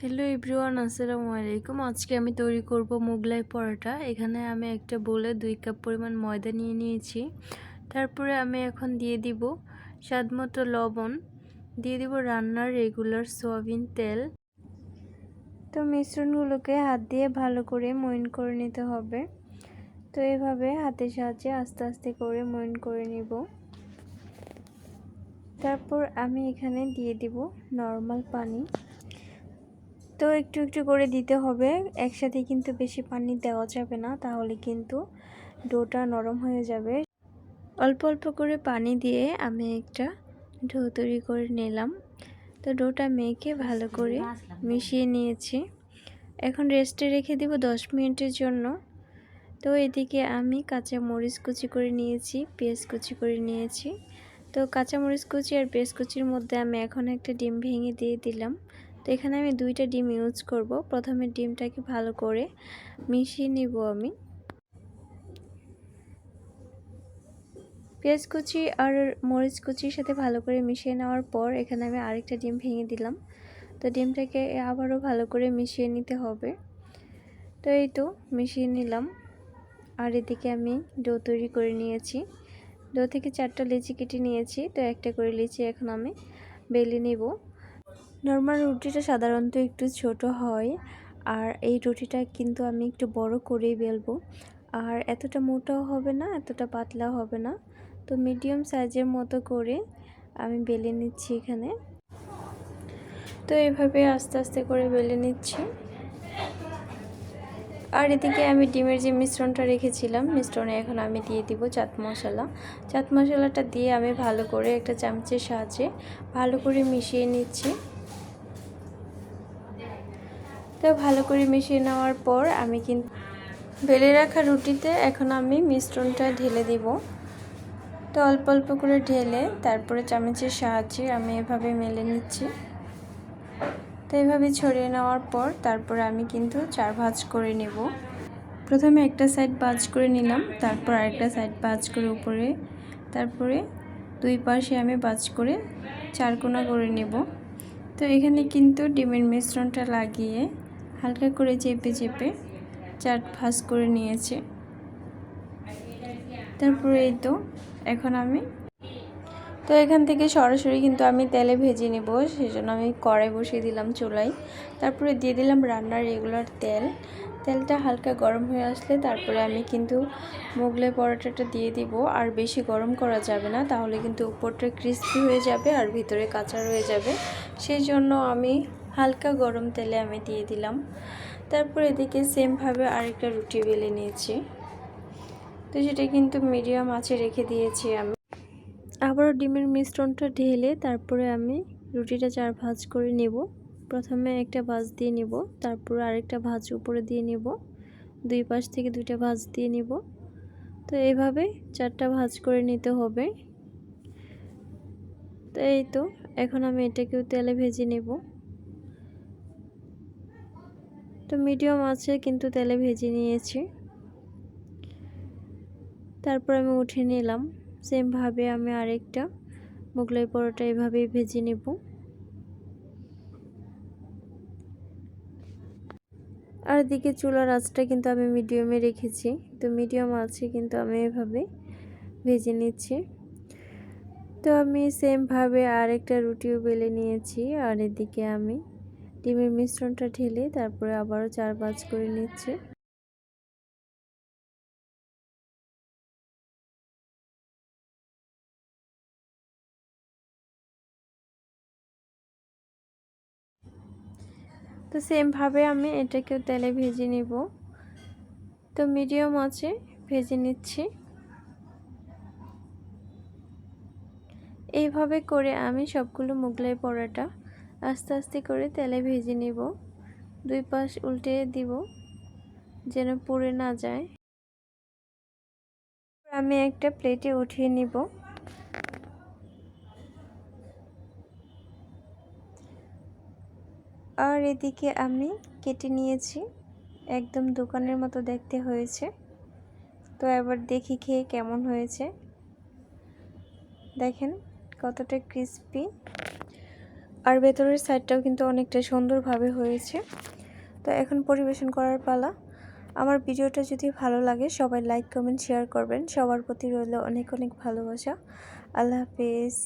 Hello everyone আসসালামু আলাইকুম আজকে আমি তৈরি করব মোগলাই পরোটা। এখানে আমি একটা বলে দুই কাপ পরিমাণ ময়দা নিয়ে নিয়েছি। তারপরে আমি এখন দিয়ে দিব স্বাদমতো লবণ। দিয়ে দিব রান্নার রেগুলার সয়াবিন তেল। তো মিশ্রণগুলোকে হাত দিয়ে ভালো করে মইন করে নিতে হবে। তো এভাবে হাতের সাহায্যে আস্তে আস্তে করে মইন করে নিব। তারপর আমি এখানে দিয়ে দিব নর্মাল পানি। তো একটু একটু করে দিতে হবে। একসাথে কিন্তু বেশি পানি দেওয়া যাবে না, তাহলে কিন্তু ডোটা নরম হয়ে যাবে। অল্প অল্প করে পানি দিয়ে আমি একটা ডো তৈরি করে নিলাম। তো ডোটা মেখে ভালো করে মিশিয়ে নিয়েছি। এখন রেস্টে রেখে দিব দশ মিনিটের জন্য। তো এদিকে আমি কাঁচা মরিচ কুচি করে নিয়েছি, পেঁয়াজ কুচি করে নিয়েছি। তো কাঁচা মরিচ কুচি আর পেঁয়াজ কুচির মধ্যে আমি এখন একটা ডিম ভেঙে দিয়ে দিলাম। তো এখানে আমি দুইটা ডিম ইউজ করব। প্রথমে ডিমটাকে ভালো করে মিশিয়ে নিব আমি। পেঁয়াজ কুচি আর মরিচ কুচির সাথে ভালো করে মিশিয়ে নেওয়ার পর এখানে আমি আরেকটা ডিম ভেঙে দিলাম। তো ডিমটাকে আবারও ভালো করে মিশিয়ে নিতে হবে। তো এই তো মিশিয়ে নিলাম। আর এদিকে আমি ডো তৈরি করে নিয়েছি। ডো থেকে চারটা লিচি কেটে নিয়েছি। তো একটা করে লিচি এখন আমি বেলে নিব। নর্মাল রুটিটা সাধারণত একটু ছোট হয়, আর এই রুটিটা কিন্তু আমি একটু বড় করেই বেলবো। আর এতটা মোটাও হবে না, এতটা পাতলাও হবে না। তো মিডিয়াম সাইজের মতো করে আমি বেলে নিচ্ছি এখানে। তো এভাবে আস্তে আস্তে করে বেলে নিচ্ছি। আর এদিকে আমি ডিমের যে মিশ্রণটা রেখেছিলাম, মিশ্রণে এখন আমি দিয়ে দিব চাট মশলা। চাট মশলাটা দিয়ে আমি ভালো করে একটা চামচের সাহায্যে ভালো করে মিশিয়ে নিচ্ছি। তো ভালো করে মিশিয়ে নেওয়ার পর আমি কিন্তু বেলে রাখা রুটিতে এখন আমি মিশ্রণটা ঢেলে দিব। তো অল্প অল্প করে ঢেলে তারপরে চামচের সাহায্যে আমি এভাবে মেলে নিচ্ছি। তো এভাবে ছড়িয়ে নেওয়ার পর তারপরে আমি কিন্তু চার ভাজ করে নেব। প্রথমে একটা সাইড ভাজ করে নিলাম, তারপর আরেকটা সাইড ভাজ করে উপরে, তারপরে দুই পাশে আমি ভাজ করে চারকোনা করে নেব। তো এখানে কিন্তু ডিমের মিশ্রণটা লাগিয়ে হালকা করে চেপে চেপে চাট ভাজ করে নিয়েছে। তারপরে এই তো, এখন আমি তো এখান থেকে সরাসরি কিন্তু আমি তেলে ভেজে নেব সেই জন্য আমি কড়াই বসিয়ে দিলাম চুলাই তারপরে দিয়ে দিলাম রান্নার রেগুলার তেল। তেলটা হালকা গরম হয়ে আসলে তারপরে আমি কিন্তু মোগলাই পরোটাটা দিয়ে দিব। আর বেশি গরম করা যাবে না, তাহলে কিন্তু উপরটা ক্রিস্পি হয়ে যাবে আর ভিতরে কাঁচা রয়ে যাবে। সেই জন্য আমি হালকা গরম তেলে আমি দিয়ে দিলাম। তারপর এদিকে সেমভাবে আরেকটা রুটি বেলে নিয়েছি। তো সেটা কিন্তু মিডিয়াম আছে রেখে দিয়েছি আমি। আবারও ডিমের মিশ্রণটা ঢেলে তারপরে আমি রুটিটা চার ভাজ করে নেব। প্রথমে একটা ভাজ দিয়ে নেব, তারপর আরেকটা ভাজ উপরে দিয়ে নেব। দুই পাশ থেকে দুইটা ভাজ দিয়ে নেব। তো এইভাবে চারটা ভাজ করে নিতে হবে। তো এই তো, এখন আমি এটাকেও তেলে ভেজে নেব। তো মিডিয়াম আছে, কিন্তু তেলে ভেজে নিয়েছি। তারপর আমি উঠে নিলাম। সেমভাবে আমি আরেকটা মোগলাই পরোটা এভাবেই ভেজে নেব। আর দিকে চুলার আঁচটা কিন্তু আমি মিডিয়ামে রেখেছি। তো মিডিয়াম আছে, কিন্তু আমি এভাবে ভেজে নিচ্ছি। তো আমি সেমভাবে আরেকটা রুটিও বেলে নিয়েছি। আর এদিকে আমি ডিমের মিশ্রণটা ঢেলে তারপরে আবারও চার পাঁচ করে নিচ্ছে। তো সেমভাবে আমি এটাকেও তেলে ভেজে নিব। তো মিডিয়াম আছে ভেজে নিচ্ছি। এইভাবে করে আমি সবগুলো মোগলাই পরোটা আস্তে আস্তে করে তেলে ভেজে নিব। দুই পাশ উল্টে দিব যেন পুড়ে না যায়। আমি একটা প্লেটে উঠিয়ে নিব। আর এদিকে আমি কেটে নিয়েছি। একদম দোকানের মতো দেখতে হয়েছে। তো এবার দেখি খেয়ে কেমন হয়েছে। দেখেন কতটা ক্রিস্পি আর ভেতরের সাইডটাও কিন্তু অনেকটা সুন্দরভাবে হয়েছে। তো এখন পরিবেশন করার পালা। আমার ভিডিওটা যদি ভালো লাগে, সবাই লাইক কমেন্ট শেয়ার করবেন। সবার প্রতি রইল অনেক অনেক ভালোবাসা। আল্লাহ হাফিজ।